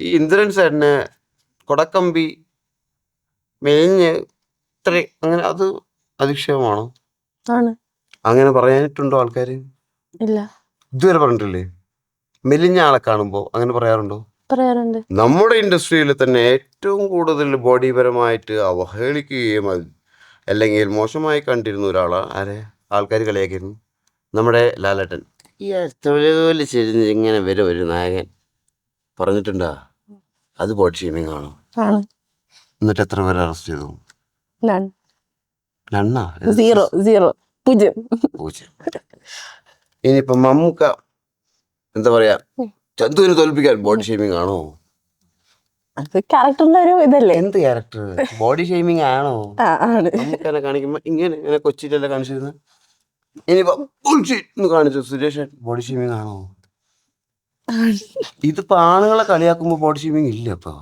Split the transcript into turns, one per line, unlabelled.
ഈ ഇന്ദ്രൻ ചേട്ടന് കൊടക്കമ്പി മേഞ്ഞ് ഇത്ര അങ്ങനെ അത് അധിക്ഷേപമാണോ
ആണ്.
അങ്ങനെ പറയാനിട്ടുണ്ടോ ആൾക്കാർ
ഇല്ല.
ഇതുവരെ പറഞ്ഞിട്ടില്ലേ? മെലിഞ്ഞ ആളെ കാണുമ്പോൾ അങ്ങനെ പറയാറുണ്ടോ?
പറയാറുണ്ട്.
നമ്മുടെ ഇൻഡസ്ട്രിയിൽ തന്നെ ഏറ്റവും കൂടുതൽ ബോഡിപരമായിട്ട് അവഹേളിക്കുകയും അത് അല്ലെങ്കിൽ മോശമായി കണ്ടിരുന്ന ഒരാളാണ് ആരെ? ആൾക്കാർ കളിയാക്കിയിരുന്നു. നമ്മുടെ ലാലേട്ടൻ. ഈ തൊഴിലുപോലെ ചെരിഞ്ഞ് ഇങ്ങനെ വരും ഒരു നായകൻ. പറഞ്ഞിട്ടുണ്ടാ? അത് ബോഡി ഷേമിംഗ് ആണോ?
ആണ്.
എന്നിട്ട് എത്ര പേരെ അറസ്റ്റ് ചെയ്തു?
നൺ
രണ്ണാ
സീറോ സീറോ പൂജ്യം.
പൂജ്യം. ഇനിയിപ്പം മമ്മൂക്ക എന്താ പറയാ ചന്തുവിനെ തോൽപ്പിക്കാൻ ബോഡി ഷേമിംഗ് ആണോ?
അത് ക്യാരക്ടറിന്റെ ഒരു ഇതല്ലേ?
എന്ത് ക്യാരക്ടർ ബോഡി ഷേമിംഗ് ആണോ?
ആ ആണ്.
നമുക്കെന്നെ കാണിക്കുമ്പോ ഇങ്ങനെ ഇങ്ങനെ കൊച്ചിയിലല്ലേ കാണിച്ചിരുന്നത് ഇനിയിപ്പോ bullshit എന്ന് കാണിച്ചു സുരേഷ്. ബോഡി ഷേമിംഗ് ആണോ? ഇതിപ്പോ ആണുങ്ങളെ കളിയാക്കുമ്പോ ബോഡി ഷേമിംഗ് ഇല്ല ഇപ്പൊ.